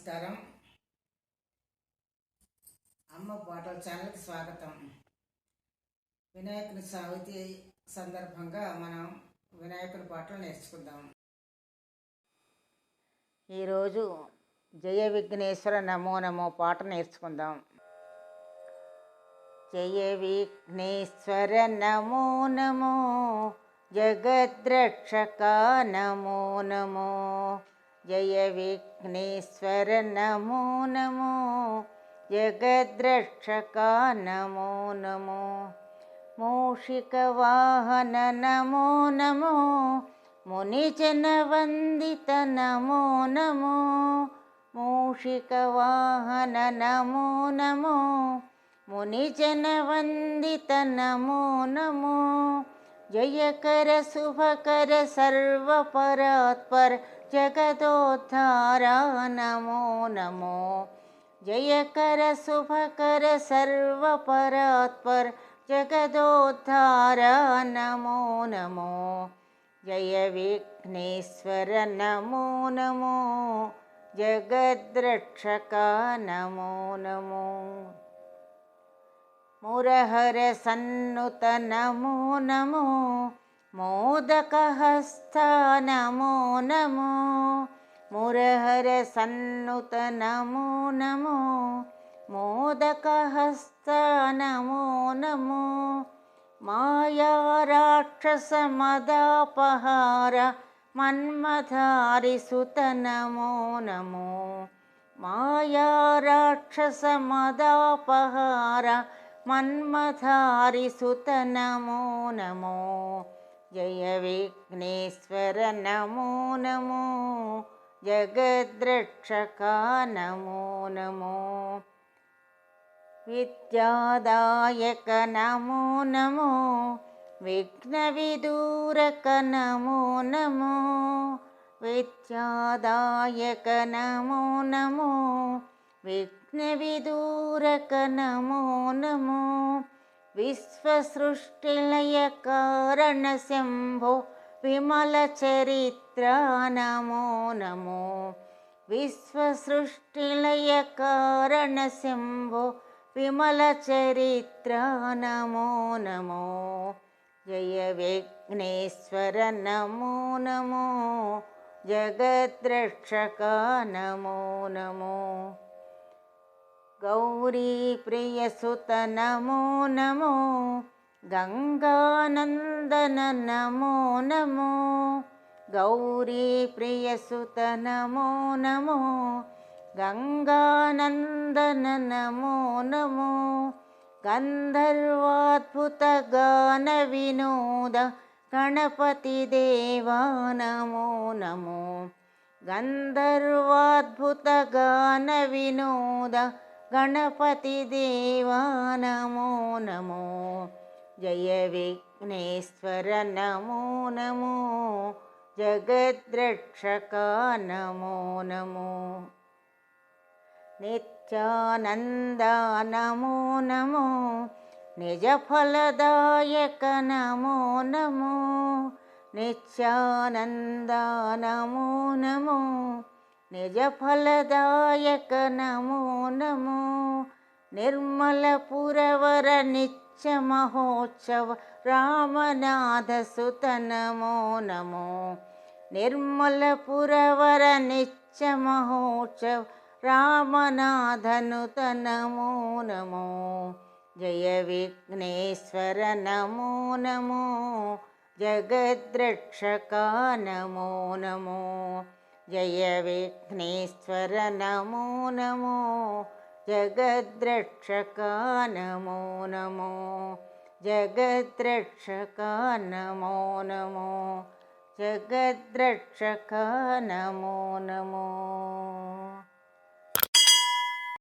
నమస్కారం. అమ్మ పాటల ఛానల్కి స్వాగతం. వినాయకుని సావితి సందర్భంగా మనం వినాయకుని పాటలు నేర్చుకుందాం. ఈరోజు జయ విఘ్నేశ్వర నమో నమో పాట నేర్చుకుందాం. జయ విఘ్నేశ్వర నమో నమో జగద్రక్షక నమో నమో जय विघ्नेश्वर नमो नमो जगद्रक्षका नमो नमो मूषिकवाहन नमो नमो मुनिजनवन्दित नमो नमो मूषिकवाहन नमो नमो मुनिजनवन्दित नमो नमो। जयकर शुभकर सर्वपरात्पर जगदोत्थार नमो। नमो जयकर सुभकर सर्वपरात्पर जगदोत्थार नमो नमो। जय विघ्नेश्वर नमो नमो। जगद्रक्षक नमो नमो। मुरहर सन्नुत नमो नमो। मोदकहस्था नमो नमो मुरहरसन्नुत नमो नमो मोदकहस्ता नमो नमो मायाराक्षसमदापहार मन्मथारिसुत नमो नमो मायाराक्षसमदापहार मन्मथारिसुत नमो नमो। जय विघ्नेश्वर नमो नमो जगद्रक्षका नमो नमो विद्यादायक नमो नमो विघ्नविदूरक नमो नमो विद्यादायक नमो नमो विघ्नविदूरक नमो नमो। विश्वसृष्टिलयकारणशम्भो विमलचरित्रा नमो। नमो विश्वसृष्टिलयकारणशम्भो विमलचरित्रा नमो नमो। जय विघ्नेश्वर नमो नमो। जगद्रक्षका नमो नमो। गौरीप्रियसुत नमो नमो गङ्गानन्दन नमो नमो गौरीप्रियसुत नमो नमो गङ्गानन्दन नमो नमो गन्धर्वाद्भुतगानविनोद गणपतिदेवा नमो नमो गन्धर्वाद्भुतगानविनोद गणपतिदेवा नमो। नमो जय विघ्नेश्वर नमो नमो। जगद्रक्षका नमो नमो। नित्यानन्दा नमो नमो। निजफलदायक नमो नमो। निश्चानन्दा नमो नमो। निजफलदायक नमो नमो। निर्मलपुरवर निश्चमहोचव रामनाथ नमो नमो। निर्मलपुरवर निश्चमहोचव रामनाथ नमो नमो। जय विघ्नेश्वर नमो नमो। जगद्रक्षका नमो नमो। जय विघ्नेश्वर नमो नमो जगद्रक्षका नमो नमो जगद्रक्षका नमो नमो जगद्रक्षका नमो नमो।